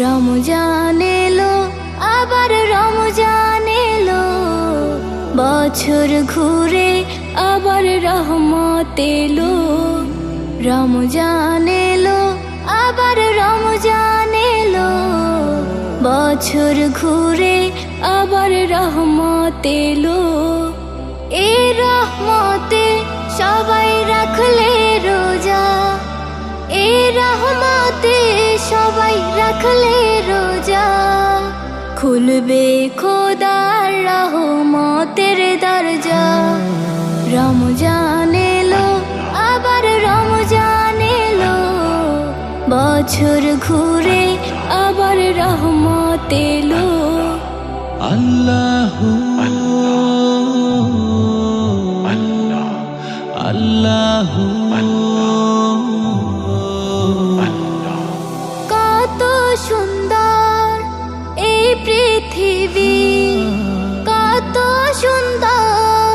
রমজান এলো, আবার রমজান এলো। বছর ঘুরে আবার রহমত এলো। রমজান এলো, আবার রমজান এলো। বছর ঘুরে আবার রহমত এলো। এই রহমতে সবাই রাখলে রোজা। এই রহমতে সবাই রাখলে রোজা। খুলবে খোদার রহমতের দরজা। রমজান এলো, আবার রমজান এলো। বছর ঘুরে আবার রহমত এলো। আল্লাহ পৃথিবী কত সুন্দর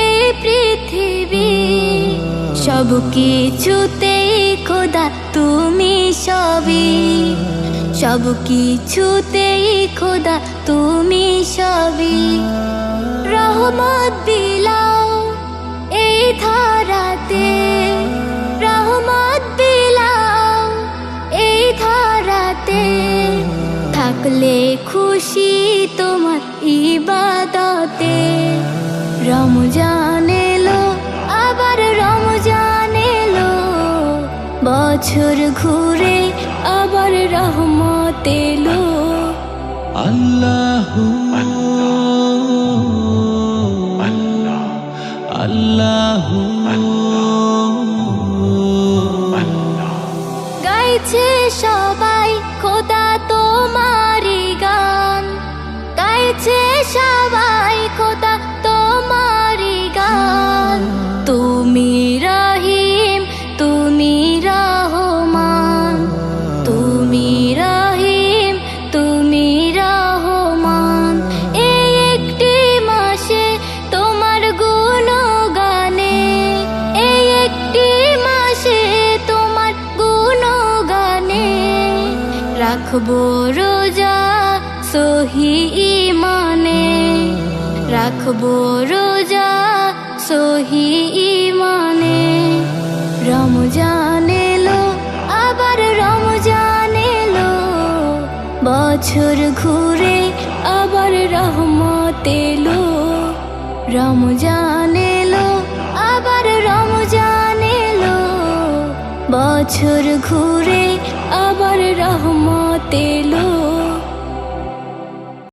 এই পৃথিবী। সব কিছুতেই খোদা, তুমি সবই। সব কিছুতেই খোদা, তুমি সবই। থাকলে খুশি তোমার ইবাদতে। রমজান এলো, আবার রমজান এলো। বছর ঘুরে আবার রহমত এলো। আল্লাহ রাখব রোজা সহি ইমানে। রাখব রোজা সহি ইমানে। রমজান এলো, আবার রমজান এলো। বছর ঘুরে আবার রহমত এলো। রমজান এলো, আবার রমজান এলো। বছর ঘুরে আবার রহমতেলো